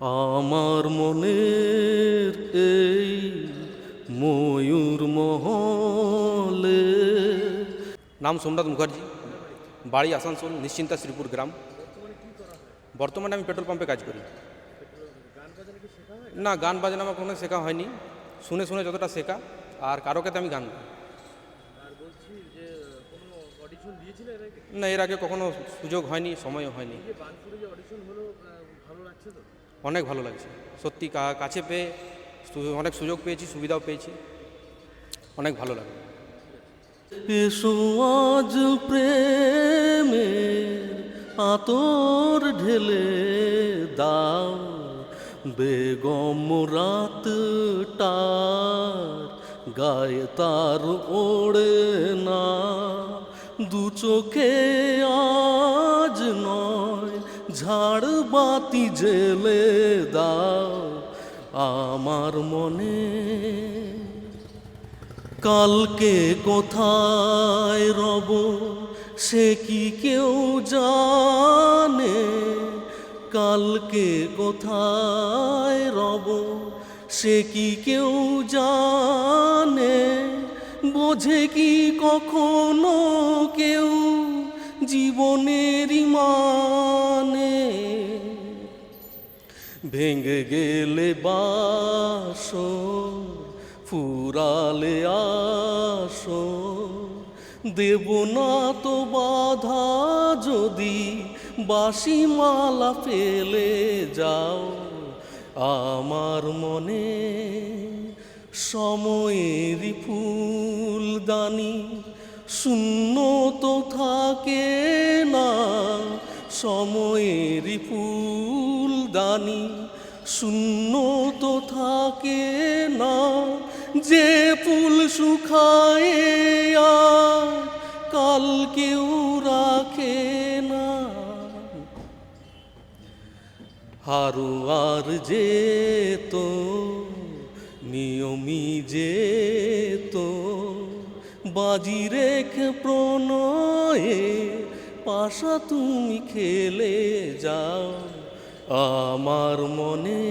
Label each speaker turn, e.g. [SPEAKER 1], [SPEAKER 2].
[SPEAKER 1] আমার মনের এই ময়ূর মহলে। নাম সোমনাথ মুখার্জি, বাড়ি আসানসোল, নিশ্চিন্তা শ্রীপুর গ্রাম। বর্তমানে আমি পেট্রোল পাম্পে কাজ করি। না, গান বাজনা আমার কোনো শেখা হয়নি। শুনে শুনে যতটা শেখা, আর কারও কাছে আমি গান গাই। না এর আগে কখনো সুযোগ হয়নি সময়ও হয়নি। অনেক ভালো লাগছে। সত্যি কা- কাছে পেয়ে সু- অনেক সুযোগ পেয়েছি সুবিধাও পেয়েছি। অনেক ভালো লাগে এসো আজ প্রেমের আতর ঢেলে দাও বেগম রাতটার গায়ে তার ওড়ে না। দু চোখে আজ নয়, ঝাড় বাতি জেলে দাও আমার মনে। কালকে কোথায় রব, সে কি কেউ জানে? কালকে কোথায় রব, সে কি কেউ জানে? বোঝে কি কখনো কেউ জীবনের মানে ভেঙে গেলে বাসো, ফুরালে আসো। দেব না তো বাধা যদি বাসি মালা ফেলে যাও আমার মনে। সময়েরই ফুলদানি শূন্য তো থাকে না। সময়েরই ফুলদানি শূন্য তো থাকে না। যে ফুল আর কাল কেউ রাখে না। হারু আর যেত নিয়মি যে তো বাজি রেখে প্রণয়ে পাশা তুমি খেলে যাও আমার মনে।